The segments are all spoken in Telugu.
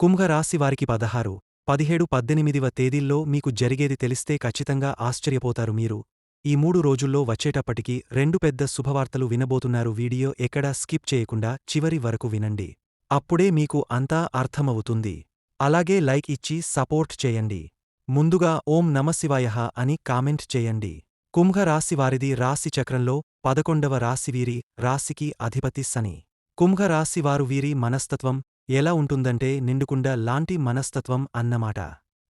కుంభరాశివారికి పదహారు పదిహేడు పద్దెనిమిదివ తేదీల్లో మీకు జరిగేది తెలిస్తే ఖచ్చితంగా ఆశ్చర్యపోతారు మీరు. ఈ మూడు రోజుల్లో వచ్చేటప్పటికి రెండు పెద్ద శుభవార్తలు వినబోతున్నారు వీడియో ఎక్కడా స్కిప్ చేయకుండా చివరి వరకు వినండి. అప్పుడే మీకు అంతా అర్థమవుతుంది. అలాగే లైక్ ఇచ్చి సపోర్ట్ చేయండి. ముందుగా ఓం నమశివాయ అని కామెంట్ చేయండి. కుంభరాశివారిది రాశి చక్రంలో పదకొండవ రాశివీరి రాశికి అధిపతి శని. కుంభరాశివారు వీరి మనస్తత్వం ఎలా ఉంటుందంటే నిండుకుండ లాంటి మనస్తత్వం అన్నమాట.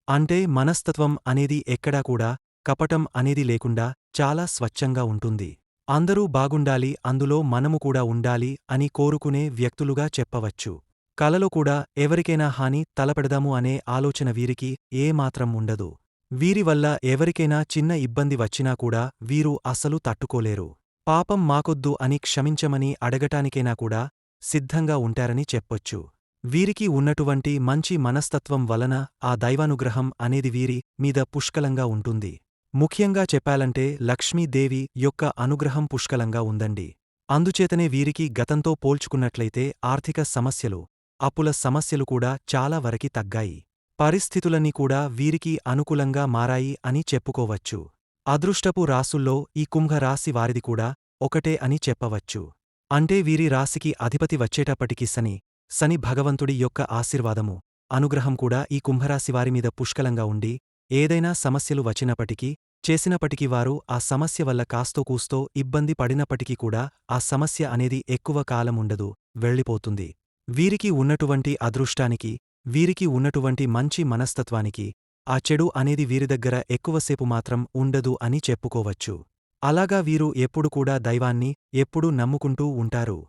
అంటే మనస్తత్వం అనేది ఎక్కడా కూడా కపటం అనేది లేకుండా చాలా స్వచ్ఛంగా ఉంటుంది. అందరూ బాగుండాలి అందులో మనము కూడా ఉండాలి అని కోరుకునే వ్యక్తులుగా చెప్పవచ్చు. కలలో కూడా ఎవరికైనా హాని తలపెడదాము అనే ఆలోచన వీరికి ఏమాత్రం ఉండదు. వీరి వల్ల ఎవరికైనా చిన్న ఇబ్బంది వచ్చినా కూడా వీరు అసలు తట్టుకోలేరు. పాపం మాకొద్దు అని క్షమించమని అడగటానికైనా కూడా సిద్ధంగా ఉంటారని చెప్పొచ్చు. వీరికి ఉన్నటువంటి మంచి మనస్తత్వం వలన ఆ దైవానుగ్రహం అనేది వీరి మీద పుష్కలంగా ఉంటుంది. ముఖ్యంగా చెప్పాలంటే లక్ష్మీదేవి యొక్క అనుగ్రహం పుష్కలంగా ఉందండి. అందుచేతనే వీరికి గతంతో పోల్చుకున్నట్లయితే ఆర్థిక సమస్యలు అప్పుల సమస్యలు కూడా చాలా వరకి తగ్గాయి. పరిస్థితులన్నీ కూడా వీరికి అనుకూలంగా మారాయి అని చెప్పుకోవచ్చు. అదృష్టపు రాసుల్లో ఈ కుంభరాశి వారిది కూడా ఒకటే అని చెప్పవచ్చు. అంటే వీరి రాశికి అధిపతి వచ్చేటప్పటికి శని శని భగవంతుడి యొక్క ఆశీర్వాదము. అనుగ్రహం కూడా ఈ కుంభరాశివారిమీద పుష్కలంగా ఉండి ఏదైనా సమస్యలు వచ్చినప్పటికీ చేసినప్పటికీ వారు ఆ సమస్య వల్ల కాస్తో కూస్తో ఇబ్బంది పడినప్పటికీ కూడా ఆ సమస్య అనేది ఎక్కువ కాలముండదు వెళ్ళిపోతుంది. వీరికి ఉన్నటువంటి అదృష్టానికి వీరికి ఉన్నటువంటి మంచి మనస్తత్వానికి ఆ చెడు అనేది వీరి దగ్గర ఎక్కువసేపు మాత్రం ఉండదు అని చెప్పుకోవచ్చు. అలాగా వీరు ఎప్పుడు కూడా దైవాన్ని ఎప్పుడూ నమ్ముకుంటూ ఉంటారు.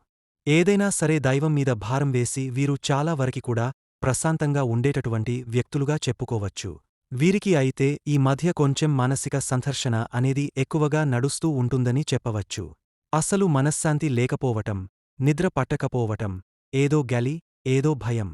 ఏదైనా సరే దైవం మీద భారం వేసి వీరు చాలా వరకి కూడా ప్రశాంతంగా ఉండేటటువంటి వ్యక్తులుగా చెప్పుకోవచ్చు. వీరికి అయితే ఈ మధ్య కొంచెం మానసిక సంఘర్షణ అనేది ఎక్కువగా నడుస్తూ ఉంటుందని చెప్పవచ్చు. అసలు మనశ్శాంతి లేకపోవటం నిద్ర పట్టకపోవటం ఏదో గలి ఏదో భయం.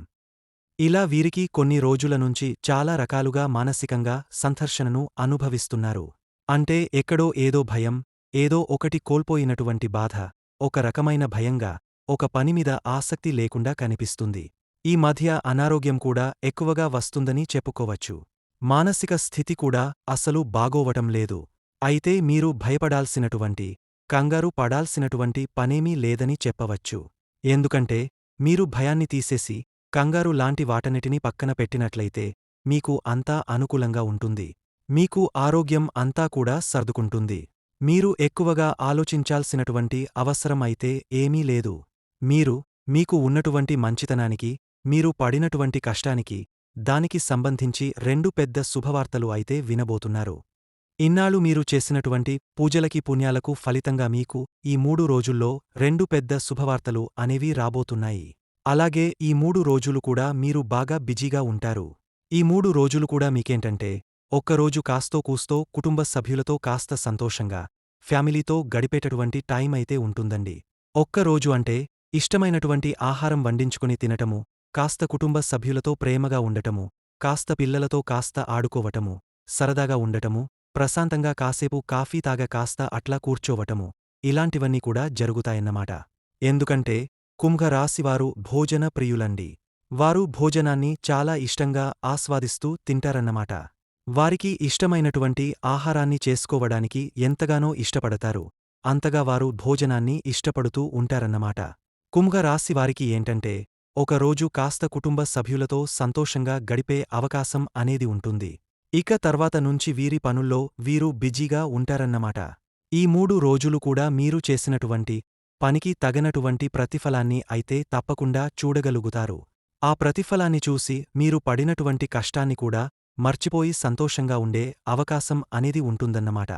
ఇలా వీరికి కొన్ని రోజుల నుంచి చాలా రకాలుగా మానసికంగా సంఘర్షణను అనుభవిస్తున్నారు. అంటే ఎక్కడో ఏదో భయం ఏదో ఒకటి కోల్పోయినటువంటి బాధ ఒక రకమైన భయంగా ఒక పనిమీద ఆసక్తి లేకుండా కనిపిస్తుంది. ఈ మధ్య అనారోగ్యం కూడా ఎక్కువగా వస్తుందని చెప్పుకోవచ్చు. మానసిక స్థితి కూడా అసలు బాగోవటం లేదు. అయితే మీరు భయపడాల్సినటువంటి కంగారు పడాల్సినటువంటి పనేమీ లేదని చెప్పవచ్చు. ఎందుకంటే మీరు భయాన్ని తీసేసి కంగారు లాంటి వాటన్నిటిని పక్కన పెట్టినట్లయితే మీకు అంతా అనుకూలంగా ఉంటుంది. మీకు ఆరోగ్యం అంతా కూడా సర్దుకుంటుంది. మీరు ఎక్కువగా ఆలోచించాల్సినటువంటి అవసరం అయితే ఏమీ లేదు. మీరు మీకు ఉన్నటువంటి మంచితనానికి మీరు పడినటువంటి కష్టానికి దానికి సంబంధించి రెండు పెద్ద శుభవార్తలు అయితే వినబోతున్నారు. ఇన్నాళ్ళు మీరు చేసినటువంటి పూజలకి పుణ్యాలకు ఫలితంగా మీకు ఈ మూడు రోజుల్లో రెండు పెద్ద శుభవార్తలు అనేవి రాబోతున్నాయి. అలాగే ఈ మూడు రోజులు కూడా మీరు బాగా బిజీగా ఉంటారు. ఈ మూడు రోజులు కూడా మీకేంటంటే ఒక్కరోజు కాస్తో కూస్తో కుటుంబ సభ్యులతో కాస్త సంతోషంగా ఫ్యామిలీతో గడిపేటటువంటి టైం అయితే ఉంటుందండి. ఒక్కరోజు అంటే ఇష్టమైనటువంటి ఆహారం వండించుకుని తినటము కాస్త కుటుంబ సభ్యులతో ప్రేమగా ఉండటము కాస్త పిల్లలతో కాస్త ఆడుకోవటము సరదాగా ఉండటము ప్రశాంతంగా కాసేపు కాఫీ తాగ కాస్త అట్లా కూర్చోవటము ఇలాంటివన్నీ కూడా జరుగుతాయన్నమాట. ఎందుకంటే కుంభరాశివారు భోజన ప్రియులండి. వారు భోజనాన్ని చాలా ఇష్టంగా ఆస్వాదిస్తూ తింటారన్నమాట. వారికి ఇష్టమైనటువంటి ఆహారాన్ని చేసుకోవడానికి ఎంతగానో ఇష్టపడతారు. అంతగా వారు భోజనాన్ని ఇష్టపడుతూ ఉంటారన్నమాట. కుంభరాశివారికి ఏంటంటే ఒకరోజు కాస్త కుటుంబ సభ్యులతో సంతోషంగా గడిపే అవకాశం అనేది ఉంటుంది. ఇక తర్వాత నుంచి వీరి పనుల్లో వీరు బిజీగా ఉంటారన్నమాట. ఈ మూడు రోజులు కూడా మీరు చేసినటువంటి పనికి తగనటువంటి ప్రతిఫలాన్ని అయితే తప్పకుండా చూడగలుగుతారు. ఆ ప్రతిఫలాన్ని చూసి మీరు పడినటువంటి కష్టాన్ని కూడా మర్చిపోయి సంతోషంగా ఉండే అవకాశం అనేది ఉంటుందన్నమాట.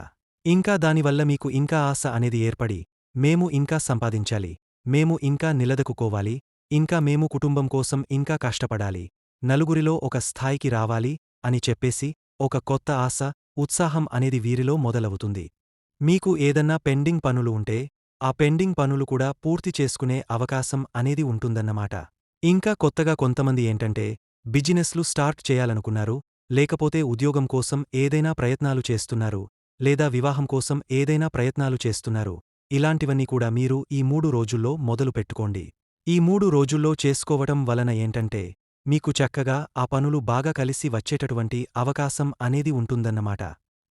ఇంకా దానివల్ల మీకు ఇంకా ఆశ అనేది ఏర్పడి మేము ఇంకా సంపాదించాలి. మేము ఇంకా నిలదకుకోవాలి ఇంకా మేము కుటుంబం కోసం ఇంకా కష్టపడాలి నలుగురిలో ఒక స్థాయికి రావాలి అని చెప్పేసి ఒక కొత్త ఆశ ఉత్సాహం అనేది వీరిలో మొదలవుతుంది. మీకు ఏదన్నా పెండింగ్ పనులు ఉంటే ఆ పెండింగ్ పనులు కూడా పూర్తి చేసుకునే అవకాశం అనేది ఉంటుందన్నమాట. ఇంకా కొత్తగా కొంతమంది ఏంటంటే బిజినెస్లు స్టార్ట్ చేయాలనుకున్నారు లేకపోతే ఉద్యోగం కోసం ఏదైనా ప్రయత్నాలు చేస్తున్నారు లేదా వివాహం కోసం ఏదైనా ప్రయత్నాలు చేస్తున్నారు. ఇలాంటివన్నీ కూడా మీరు ఈ మూడు రోజుల్లో మొదలు పెట్టుకోండి. ఈ మూడు రోజుల్లో చేసుకోవటం వలన ఏంటంటే మీకు చక్కగా ఆ పనులు బాగా కలిసి వచ్చేటటువంటి అవకాశం అనేది ఉంటుందన్నమాట.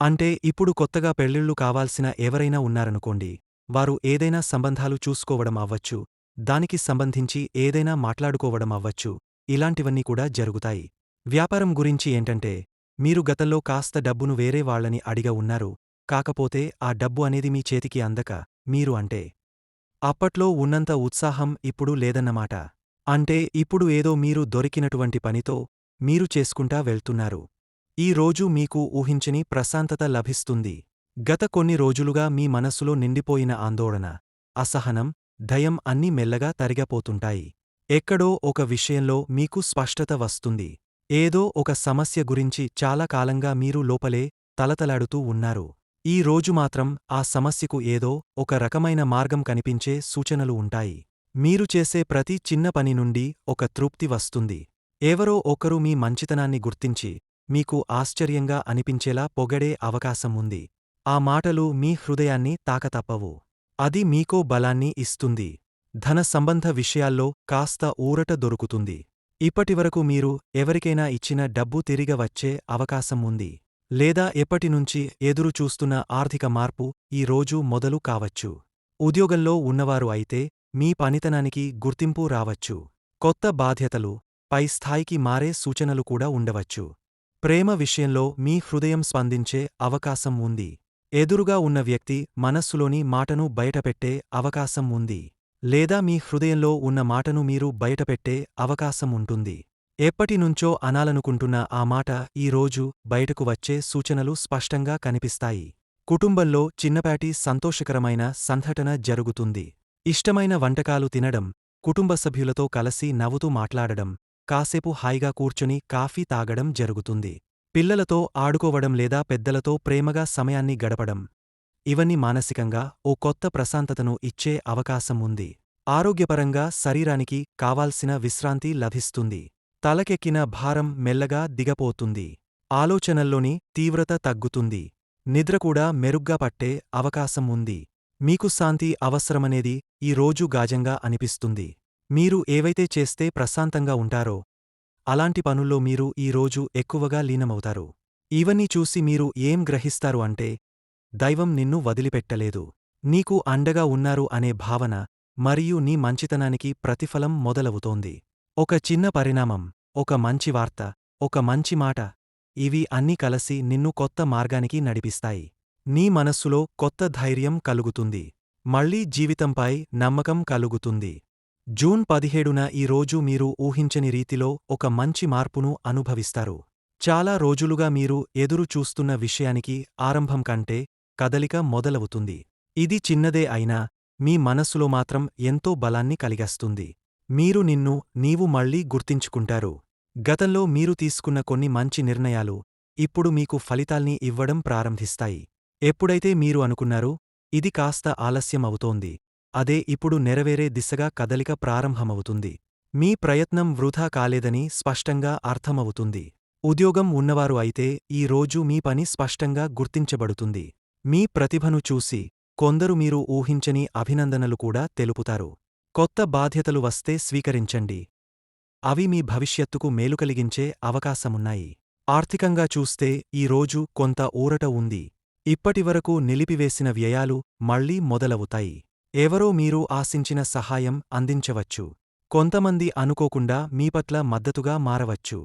అంటే ఇప్పుడు కొత్తగా పెళ్ళిళ్ళు కావాల్సిన ఎవరైనా ఉన్నారనుకోండి వారు ఏదైనా సంబంధాలు చూసుకోవడం అవ్వచ్చు దానికి సంబంధించి ఏదైనా మాట్లాడుకోవడం అవ్వచ్చు ఇలాంటివన్నీ కూడా జరుగుతాయి. వ్యాపారం గురించి ఏంటంటే మీరు గతంలో కాస్త డబ్బును వేరే వాళ్ళని అడిగ ఉన్నారు కాకపోతే ఆ డబ్బు అనేది మీ చేతికి అందక మీరు అంటే. అప్పట్లో ఉన్నంత ఉత్సాహం ఇప్పుడు లేదన్నమాట. అంటే ఇప్పుడు ఏదో మీరు దొరికినటువంటి పనితో మీరు చేసుకుంటా వెళ్తున్నారు. ఈ రోజు మీకు ఊహించని ప్రశాంతత లభిస్తుంది. గత కొన్ని రోజులుగా మీ మనస్సులో నిండిపోయిన ఆందోళన అసహనం భయం అన్నీ మెల్లగా తరిగపోతుంటాయి. ఎక్కడో ఒక విషయంలో మీకు స్పష్టత వస్తుంది. ఏదో ఒక సమస్య గురించి చాలా కాలంగా మీరు లోపలే తలతలాడుతూ ఉన్నారు. ఈ రోజు మాత్రం ఆ సమస్యకు ఏదో ఒక రకమైన మార్గం కనిపించే సూచనలు ఉంటాయి. మీరు చేసే ప్రతి చిన్న పని నుండి ఒక తృప్తి వస్తుంది. ఎవరో ఒకరు మీ మంచితనాన్ని గుర్తించి మీకు ఆశ్చర్యంగా అనిపించేలా పొగడే అవకాశం ఉంది. ఆ మాటలు మీ హృదయాన్ని తాకతప్పవు. అది మీకో బలాన్ని ఇస్తుంది. ధన సంబంధ విషయాల్లో కాస్త ఊరట దొరుకుతుంది. ఇప్పటివరకు మీరు ఎవరికైనా ఇచ్చిన డబ్బు తిరిగ వచ్చే అవకాశం ఉంది. లేదా ఎప్పటినుంచి ఎదురు చూస్తున్న ఆర్థిక మార్పు ఈ రోజు మొదలు కావచ్చు. ఉద్యోగంలో ఉన్నవారు అయితే మీ పనితనానికి గుర్తింపు రావచ్చు. కొత్త బాధ్యతలు పై స్థాయికి మారే సూచనలు కూడా ఉండవచ్చు. ప్రేమ విషయంలో మీ హృదయం స్పందించే అవకాశం ఉంది. ఎదురుగా ఉన్న వ్యక్తి మనస్సులోని మాటను బయటపెట్టే అవకాశం ఉంది. లేదా మీ హృదయంలో ఉన్న మాటను మీరు బయటపెట్టే అవకాశం ఉంటుంది. ఎప్పటినుంచో అనాలనుకుంటున్న ఆ మాట ఈ రోజు బయటకు వచ్చే సూచనలు స్పష్టంగా కనిపిస్తాయి. కుటుంబంలో చిన్నపాటి సంతోషకరమైన సంఘటన జరుగుతుంది. ఇష్టమైన వంటకాలు తినడం కుటుంబ సభ్యులతో కలసి నవ్వుతూ మాట్లాడడం కాసేపు హాయిగా కూర్చుని కాఫీ తాగడం జరుగుతుంది. పిల్లలతో ఆడుకోవడం లేదా పెద్దలతో ప్రేమగా సమయాన్ని గడపడం ఇవన్నీ మానసికంగా ఓ కొత్త ప్రశాంతతను ఇచ్చే అవకాశం ఉంది. ఆరోగ్యపరంగా శరీరానికి కావాల్సిన విశ్రాంతి లభిస్తుంది. తలకెక్కిన భారం మెల్లగా దిగపోతుంది. ఆలోచనల్లోని తీవ్రత తగ్గుతుంది. నిద్ర కూడా మెరుగ్గా పట్టే అవకాశం ఉంది. మీకు శాంతి అవసరమనేది ఈ రోజు గాజంగా అనిపిస్తుంది. మీరు ఏవైతే చేస్తే ప్రశాంతంగా ఉంటారో అలాంటి పనుల్లో మీరు ఈ రోజు ఎక్కువగా లీనమవుతారు. ఇవన్నీ చూసి మీరు ఏం గ్రహిస్తారు అంటే దైవం నిన్ను వదిలిపెట్టలేదు. నీకు అండగా ఉన్నారు అనే భావన మరియు నీ మంచితనానికి ప్రతిఫలం మొదలవుతోంది. ఒక చిన్న పరిణామం ఒక మంచి వార్త ఒక మంచి మాట. ఇవి అన్నీ కలసి నిన్ను కొత్త మార్గానికి నడిపిస్తాయి. నీ మనస్సులో కొత్త ధైర్యం కలుగుతుంది. మళ్ళీ జీవితంపై నమ్మకం కలుగుతుంది. జూన్ పదిహేడున ఈ రోజు మీరు ఊహించని రీతిలో ఒక మంచి మార్పును అనుభవిస్తారు. చాలా రోజులుగా మీరు ఎదురు చూస్తున్న విషయానికి ఆరంభం కంటే కదలిక మొదలవుతుంది. ఇది చిన్నదే అయినా మీ మనస్సులో మాత్రం ఎంతో బలాన్ని కలిగస్తుంది. మీరు నిన్ను నీవు మళ్ళీ గుర్తించుకుంటారు. గతంలో మీరు తీసుకున్న కొన్ని మంచి నిర్ణయాలు ఇప్పుడు మీకు ఫలితాల్ని ఇవ్వడం ప్రారంభిస్తాయి. ఎప్పుడైతే మీరు అనుకున్నారో ఇది కాస్త ఆలస్యం అవుతోంది. అదే ఇప్పుడు నెరవేరే దిశగా కదలిక ప్రారంభమవుతుంది. మీ ప్రయత్నం వృధా కాలేదని స్పష్టంగా అర్థమవుతుంది. ఉద్యోగం ఉన్నవారు అయితే ఈ రోజు మీ పని స్పష్టంగా గుర్తించబడుతుంది. మీ ప్రతిభను చూసి కొందరు మీరు ఊహించని అభినందనలు కూడా తెలుపుతారు. కొత్త బాధ్యతలు వస్తే స్వీకరించండి. అవి మీ భవిష్యత్తుకు మేలు కలిగించే అవకాశమున్నాయి. ఆర్థికంగా చూస్తే ఈ రోజు కొంత ఊరట ఉంది. ఇప్పటివరకు నిలిపివేసిన వ్యయాలు మళ్ళీ మొదలవుతాయి. ఎవరో మీరు ఆశించిన సహాయం అందించవచ్చు. కొంతమంది అనుకోకుండా మీపట్ల మద్దతుగా మారవచ్చు.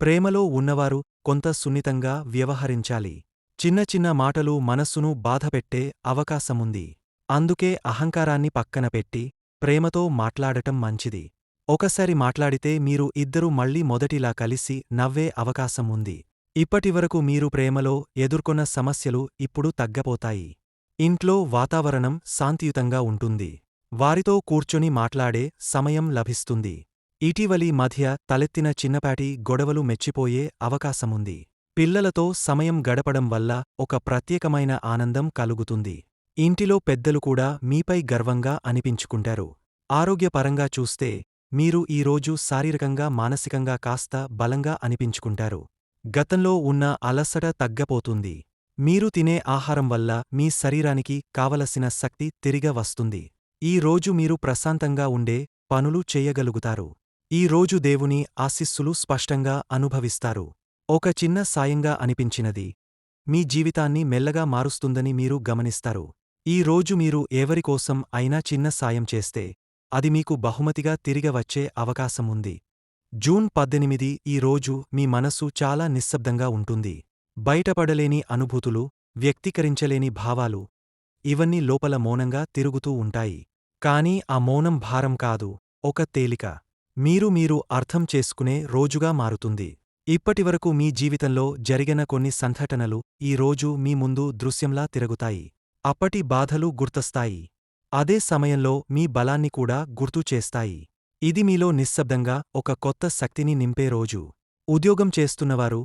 ప్రేమలో ఉన్నవారు కొంత సున్నితంగా వ్యవహరించాలి. చిన్న చిన్న మాటలు మనస్సును బాధపెట్టే అవకాశముంది. అందుకే అహంకారాన్ని పక్కన పెట్టి ప్రేమతో మాట్లాడటం మంచిది. ఒకసారి మాట్లాడితే మీరు ఇద్దరూ మళ్ళీ మొదటిలా కలిసి నవ్వే అవకాశం ఉంది. ఇప్పటివరకు మీరు ప్రేమలో ఎదుర్కొన్న సమస్యలు ఇప్పుడు తగ్గపోతాయి. ఇంట్లో వాతావరణం శాంతియుతంగా ఉంటుంది. వారితో కూర్చొని మాట్లాడే సమయం లభిస్తుంది. ఇటీవలి మధ్య తలెత్తిన చిన్నపాటి గొడవలు మెచ్చిపోయే అవకాశముంది పిల్లలతో సమయం గడపడం వల్ల ఒక ప్రత్యేకమైన ఆనందం కలుగుతుంది. ఇంటిలో పెద్దలు కూడా మీపై గర్వంగా అనిపించుకుంటారు. ఆరోగ్యపరంగా చూస్తే మీరు ఈ రోజు శారీరకంగా మానసికంగా కాస్త బలంగా అనిపించుకుంటారు. గతంలో ఉన్న అలసట తగ్గపోతుంది. మీరు తినే ఆహారం వల్ల మీ శరీరానికి కావలసిన శక్తి తిరిగ వస్తుంది. ఈ రోజు మీరు ప్రశాంతంగా ఉండే పనులు చేయగలుగుతారు. ఈ రోజు దేవుని ఆశిస్సులు స్పష్టంగా అనుభవిస్తారు. ఒక చిన్న సాయంగా అనిపించినది. మీ జీవితాన్ని మెల్లగా మారుస్తుందని మీరు గమనిస్తారు. ఈ రోజు మీరు ఎవరికోసం అయినా చిన్న సాయం చేస్తే అది మీకు బహుమతిగా తిరిగి వచ్చే అవకాశం ఉంది. జూన్ పద్దెనిమిది ఈ రోజు మీ మనసు చాలా నిశ్శబ్దంగా ఉంటుంది. బయటపడలేని అనుభూతులు వ్యక్తీకరించలేని భావాలు ఇవన్నీ లోపల మౌనంగా తిరుగుతూ ఉంటాయి. కానీ ఆ మౌనం భారం కాదు ఒక తేలిక. మీరు మీరు అర్థం చేసుకునే రోజుగా మారుతుంది. ఇప్పటివరకు మీ జీవితంలో జరిగిన కొన్ని సంఘటనలు ఈ రోజు మీ ముందు దృశ్యంలా తిరుగుతాయి. అప్పటి బాధలు గుర్తొస్తాయి. అదే సమయంలో మీ బలాన్ని కూడా గుర్తు చేస్తాయి. ఇది మీలో నిశ్శబ్దంగా ఒక కొత్త శక్తిని నింపే రోజు. ఉద్యోగం చేస్తున్నవారు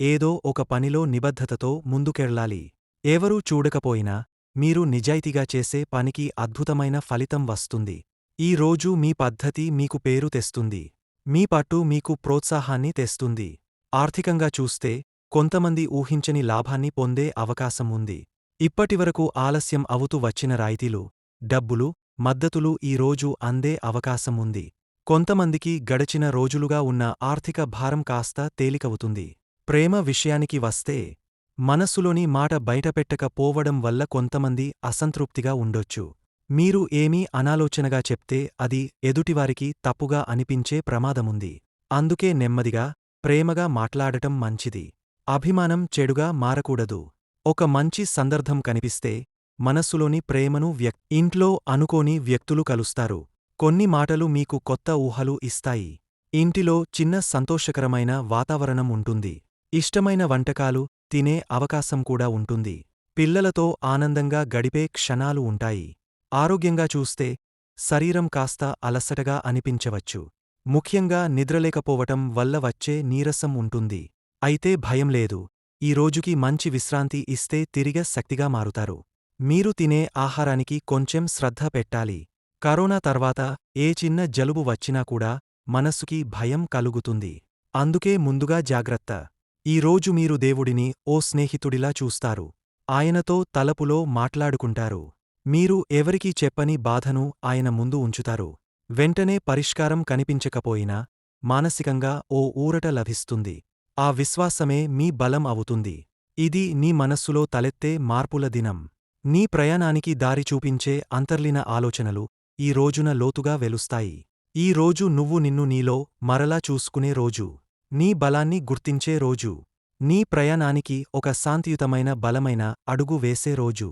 ఏదో ఒక పనిలో నిబద్ధతతో ముందుకెళ్ళాలి. ఎవరూ చూడకపోయినా మీరు నిజాయితీగా చేసే పనికి అద్భుతమైన ఫలితం వస్తుంది. ఈ రోజు మీ పద్ధతి మీకు పేరు తెస్తుంది. మీ పట్టు మీకు ప్రోత్సాహాన్ని తెస్తుంది. ఆర్థికంగా చూస్తే కొంతమంది ఊహించని లాభాన్ని పొందే అవకాశం ఉంది. ఇప్పటివరకు ఆలస్యం అవుతూ వచ్చిన రాయితీలు డబ్బులు మద్దతులు ఈ రోజు అందే అవకాశం ఉంది కొంతమందికి గడచిన రోజులుగా ఉన్న ఆర్థిక భారం కాస్త తేలికవుతుంది. ప్రేమ విషయానికి వస్తే మనస్సులోని మాట బయటపెట్టకపోవడం వల్ల కొంతమంది అసంతృప్తిగా ఉండొచ్చు. మీరు ఏమీ అనాలోచనగా చెప్తే అది ఎదుటివారికి తప్పుగా అనిపించే ప్రమాదముంది. అందుకే నెమ్మదిగా ప్రేమగా మాట్లాడటం మంచిది. అభిమానం చెడుగా మారకూడదు. ఒక మంచి సందర్భం కనిపిస్తే మనస్సులోని ప్రేమను వ్యక్ ఇంట్లో అనుకోని వ్యక్తులు కలుస్తారు. కొన్ని మాటలు మీకు కొత్త ఊహలు ఇస్తాయి. ఇంటిలో చిన్న సంతోషకరమైన వాతావరణం ఉంటుంది. ఇష్టమైన వంటకాలు తినే అవకాశం కూడా ఉంటుంది. పిల్లలతో ఆనందంగా గడిపే క్షణాలు ఉంటాయి. ఆరోగ్యంగా చూస్తే శరీరం కాస్త అలసటగా అనిపించవచ్చు. ముఖ్యంగా నిద్రలేకపోవటం వల్ల వచ్చే నీరసం ఉంటుంది. అయితే భయం లేదు. ఈ రోజుకి మంచి విశ్రాంతి ఇస్తే తిరిగ శక్తిగా మారుతారు. మీరు తినే ఆహారానికి కొంచెం శ్రద్ధ పెట్టాలి. కరోనా తర్వాత ఏ చిన్న జలుబు వచ్చినా కూడా మనస్సుకి భయం కలుగుతుంది. అందుకే ముందుగా జాగ్రత్త. ఈ రోజు మీరు దేవుడిని ఓ స్నేహితుడిలా చూస్తారు. ఆయనతో తలపులో మాట్లాడుకుంటారు. మీరు ఎవరికీ చెప్పని బాధను ఆయన ముందు ఉంచుతారు. వెంటనే పరిష్కారం కనిపించకపోయినా మానసికంగా ఓ ఊరట లభిస్తుంది. ఆ విశ్వాసమే మీ బలం అవుతుంది. ఇది నీ మనస్సులో తలెత్తే మార్పుల దినం. నీ ప్రయాణానికి దారి చూపించే అంతర్లీన ఆలోచనలు ఈ రోజున లోతుగా వెలుస్తాయి. ఈ రోజు నువ్వు నిన్ను నీలో మరలా చూసుకునే రోజు. నీ బలాన్ని గుర్తించే రోజు. నీ ప్రయాణానికి ఒక శాంతియుతమైన బలమైన అడుగు వేసే రోజు.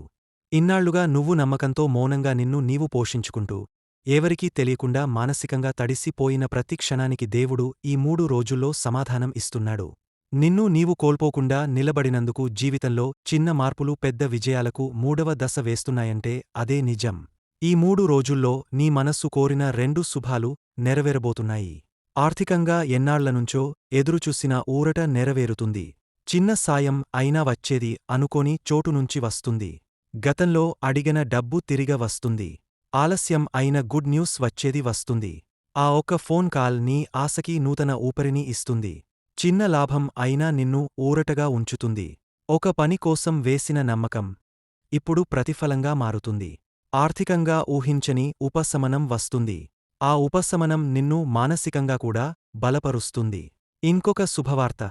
ఇన్నాళ్ళుగా నువ్వు నమ్మకంతో మౌనంగా నిన్ను నీవు పోషించుకుంటూ ఎవరికీ తెలియకుండా మానసికంగా తడిసిపోయిన ప్రతి క్షణానికి దేవుడు ఈ మూడు రోజుల్లో సమాధానం ఇస్తున్నాడు. నిన్ను నీవు కోల్పోకుండా నిలబడినందుకు జీవితంలో చిన్న మార్పులు పెద్ద విజయాలకు మూడవ దశ వేస్తున్నాయంటే అదే నిజం. ఈ మూడు రోజుల్లో నీ మనస్సు కోరిన రెండు శుభాలు నెరవేరబోతున్నాయి. ఆర్థికంగా ఎన్నాళ్ళనుంచో ఎదురుచూసిన ఊరట నెరవేరుతుంది. చిన్న సాయం అయినా వచ్చేది అనుకోని చోటునుంచి వస్తుంది. గతంలో అడిగిన డబ్బు తిరిగ వస్తుంది. ఆలస్యం అయిన గుడ్ న్యూస్ వచ్చేది వస్తుంది. ఆ ఒక్క ఫోన్ కాల్ నీ ఆశకి నూతన ఊపిరిని ఇస్తుంది. చిన్న లాభం అయినా నిన్ను ఊరటగా ఉంచుతుంది. ఒక పని కోసం వేసిన నమ్మకం ఇప్పుడు ప్రతిఫలంగా మారుతుంది. ఆర్థికంగా ఊహించని ఉపశమనం వస్తుంది. ఆ ఉపశమనం నిన్ను మానసికంగా కూడా బలపరుస్తుంది. ఇంకొక శుభవార్త.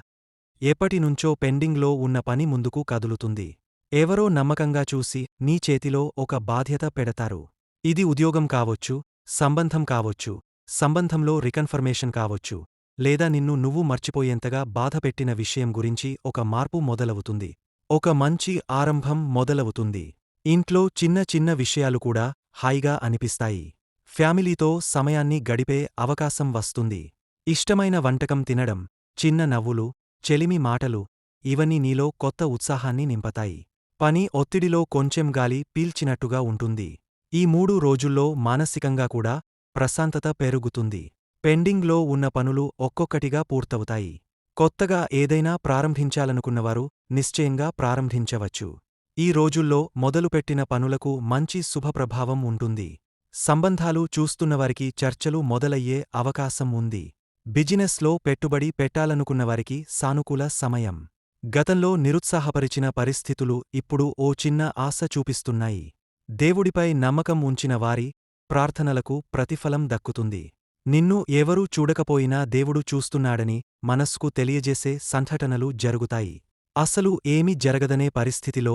ఎప్పటినుంచో పెండింగ్లో ఉన్న పని ముందుకు కదులుతుంది. ఎవరో నమ్మకంగా చూసి నీ చేతిలో ఒక బాధ్యత పెడతారు. ఇది ఉద్యోగం కావొచ్చు సంబంధం కావొచ్చు సంబంధంలో రికన్ఫర్మేషన్ కావొచ్చు లేదా నిన్ను నువ్వు మర్చిపోయేంతగా బాధపెట్టిన విషయం గురించి ఒక మార్పు మొదలవుతుంది. ఒక మంచి ఆరంభం మొదలవుతుంది. ఇంట్లో చిన్న చిన్న విషయాలు కూడా హాయిగా అనిపిస్తాయి. ఫ్యామిలీతో సమయాన్ని గడిపే అవకాశం వస్తుంది. ఇష్టమైన వంటకం తినడం చిన్న నవ్వులు చెలిమి మాటలు ఇవన్నీ నీలో కొత్త ఉత్సాహాన్ని నింపతాయి. పని ఒత్తిడిలో కొంచెం గాలి పీల్చినట్టుగా ఉంటుంది. ఈ మూడు రోజుల్లో మానసికంగా కూడా ప్రశాంతత పెరుగుతుంది. పెండింగ్లో ఉన్న పనులు ఒక్కొక్కటిగా పూర్తవుతాయి. కొత్తగా ఏదైనా ప్రారంభించాలనుకున్నవారు నిశ్చయంగా ప్రారంభించవచ్చు. ఈ రోజుల్లో మొదలుపెట్టిన పనులకు మంచి శుభప్రభావం ఉంటుంది. సంబంధాలు చూస్తున్నవారికి చర్చలు మొదలయ్యే అవకాశం ఉంది. బిజినెస్లో పెట్టుబడి పెట్టాలనుకున్నవారికి సానుకూల సమయం. గతంలో నిరుత్సాహపరిచిన పరిస్థితులు ఇప్పుడు ఓ చిన్న ఆశ చూపిస్తున్నాయి. దేవుడిపై నమ్మకం ఉంచిన వారి ప్రార్థనలకు ప్రతిఫలం దక్కుతుంది. నిన్ను ఎవరూ చూడకపోయినా దేవుడు చూస్తున్నాడని మనస్సుకు తెలియజేసే సంఘటనలు జరుగుతాయి. అసలు ఏమీ జరగదనే పరిస్థితిలో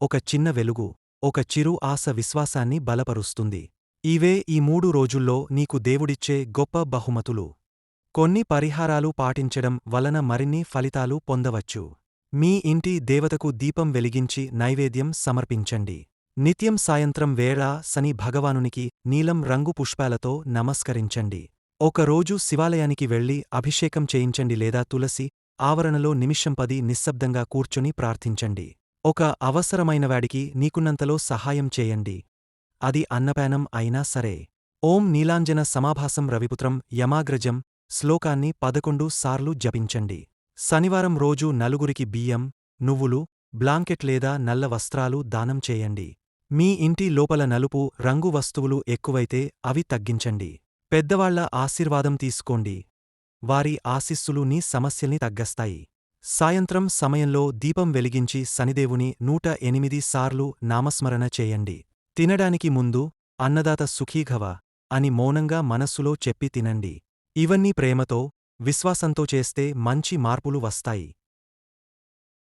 ఒక చిన్న వెలుగు ఒక చిరు ఆశ విశ్వాసాన్ని బలపరుస్తుంది. ఇవే ఈ మూడు రోజుల్లో నీకు దేవుడిచ్చే గొప్ప బహుమతులు. కొన్ని పరిహారాలు పాటించడం వలన మరిన్ని ఫలితాలు పొందవచ్చు. మీ ఇంటి దేవతకు దీపం వెలిగించి నైవేద్యం సమర్పించండి. నిత్యం సాయంత్రం వేళ శని భగవానునికి నీలం రంగు పుష్పాలతో నమస్కరించండి. ఒకరోజు శివాలయానికి వెళ్ళి అభిషేకం చేయించండి లేదా తులసి ఆవరణలో నిమిషం పది నిశ్శబ్దంగా కూర్చుని ప్రార్థించండి. ఒక అవసరమైనవాడికి నీకున్నంతలో సహాయం చేయండి. అది అన్నపానం అయినా సరే. ఓం నీలాంజన సమాభాసం రవిపుత్రం యమాగ్రజం శ్లోకాన్ని పదకొండు సార్లు జపించండి. శనివారం రోజు నలుగురికి బియ్యం నువ్వులు బ్లాంకెట్ లేదా నల్ల వస్త్రాలు దానం చేయండి. మీ ఇంటి లోపల నలుపు రంగు వస్తువులు ఎక్కువైతే అవి తగ్గించండి. పెద్దవాళ్ళ ఆశీర్వాదం తీసుకోండి. వారి ఆశీస్సులు నీ సమస్యల్ని తగ్గస్తాయి. సాయంత్రం సమయంలో దీపం వెలిగించి శనిదేవుని నూట ఎనిమిది సార్లు నామస్మరణ చేయండి. తినడానికి ముందు అన్నదాత సుఖీఘవ అని మౌనంగా మనస్సులో చెప్పి తినండి. ఇవన్నీ ప్రేమతో విశ్వాసంతో చేస్తే మంచి మార్పులు వస్తాయి.